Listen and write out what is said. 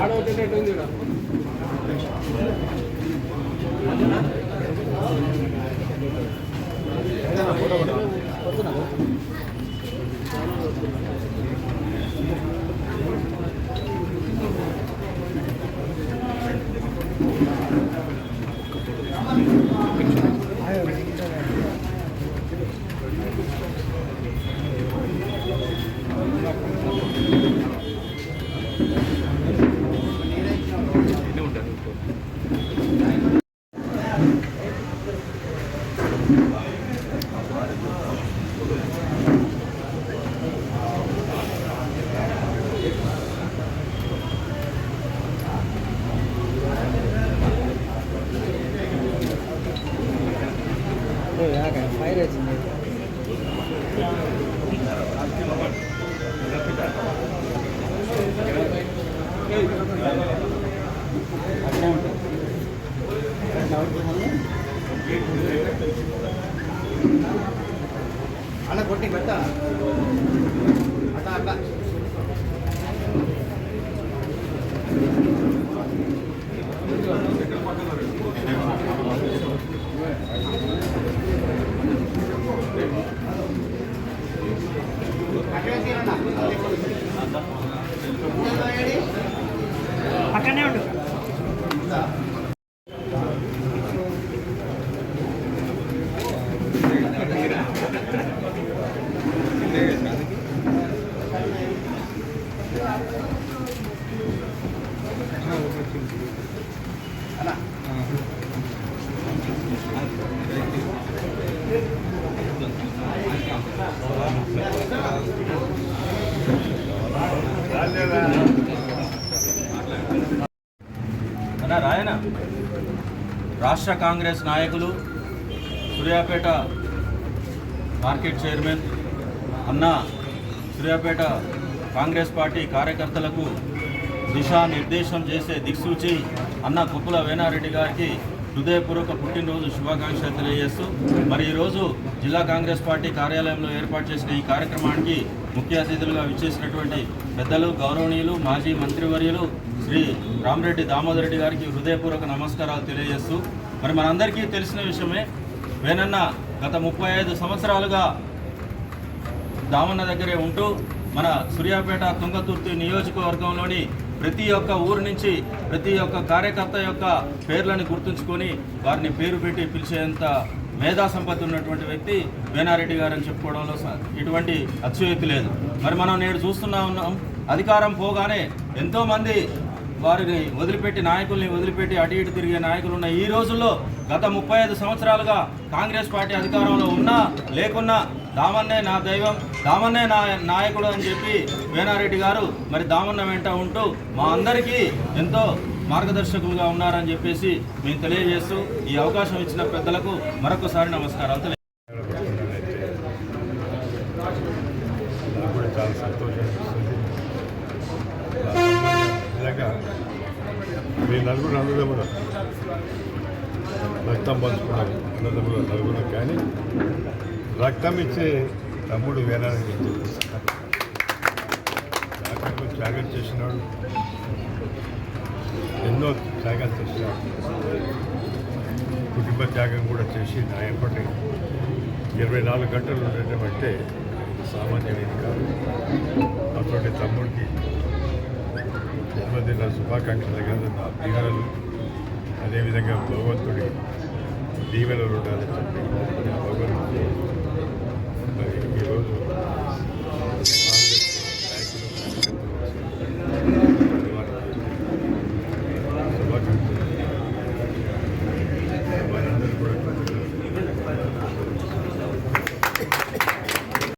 ఆడవచ్చేటట్టు ఉంది ఫైర్ వచ్చింది అట్లా ఉంటుంది అన్న కొట్టి పెట్టా అట్ట అట్ట పక్కనే పక్కనే ఉండు Gracias. అన్నా రాయన? రాష్ట్ర కాంగ్రెస్ నాయకులు సూర్యాపేట మార్కెట్ చైర్మన్ అన్న సూర్యాపేట కాంగ్రెస్ పార్టీ కార్యకర్తలకు దిశానిర్దేశం చేసే దిక్సూచి అన్న కుప్పుల వేనారెడ్డి గారికి హృదయపూర్వక పుట్టినరోజు శుభాకాంక్షలు తెలియజేస్తూ మరి ఈరోజు జిల్లా కాంగ్రెస్ పార్టీ కార్యాలయంలో ఏర్పాటు చేసిన ఈ కార్యక్రమానికి ముఖ్య అతిథులుగా విచ్చేసినటువంటి పెద్దలు గౌరవనీయులు మాజీ మంత్రివర్యులు శ్రీ రామరెడ్డి దామోదర్ రెడ్డి గారికి హృదయపూర్వక నమస్కారాలు తెలియజేస్తూ మరి మనందరికీ తెలిసిన విషయమే వేనన్న గత ముప్పై ఐదు సంవత్సరాలుగా దామన్న దగ్గరే ఉంటూ మన సూర్యాపేట తుంగతుర్తి నియోజకవర్గంలోని ప్రతి ఒక్క ఊరు నుంచి ప్రతి ఒక్క కార్యకర్త యొక్క పేర్లను గుర్తుంచుకొని వారిని పేరు పెట్టి పిలిచేంత మేధా సంపత్తి ఉన్నటువంటి వ్యక్తి వేనారెడ్డి గారు అని చెప్పుకోవడంలో స- ఎటువంటి లేదు. మరి మనం నేడు చూస్తున్నా ఉన్నాం అధికారం పోగానే ఎంతోమంది వారిని వదిలిపెట్టి నాయకుల్ని వదిలిపెట్టి అటు ఇటు తిరిగే నాయకులు ఉన్న ఈ రోజుల్లో గత ముప్పై ఐదు సంవత్సరాలుగా కాంగ్రెస్ పార్టీ అధికారంలో ఉన్నా లేకున్నా దామన్నే నా దైవం దామన్నే నా నాయకుడు అని చెప్పి వేనారెడ్డి గారు మరి దామన్న వెంట ఉంటూ మా అందరికీ ఎంతో మార్గదర్శకులుగా ఉన్నారని చెప్పేసి మేము తెలియజేస్తూ ఈ అవకాశం ఇచ్చిన పెద్దలకు మరొకసారి నమస్కారాలు తెలియ చాలా సంతోషం మీ నలుగురు అన్నదమ్ములు రక్తం పంచుకున్నారు. అన్నదమ్ములు నలుగురు కానీ రక్తం ఇచ్చే తమ్ముడు వేనాలని డాక్టర్లు త్యాగం చేసినాడు. ఎన్నో త్యాగాలు చేసినాడు. కుటుంబ త్యాగం కూడా చేసి నా ఎప్పటి ఇరవై నాలుగు గంటలు ఉండటం అంటే సామాన్యమైనది కాదు జన్మదిన శుభాకాంక్షలు కాదు నా దీవెనలు అదేవిధంగా భగవంతుడి దీవెనలు ఉండాలని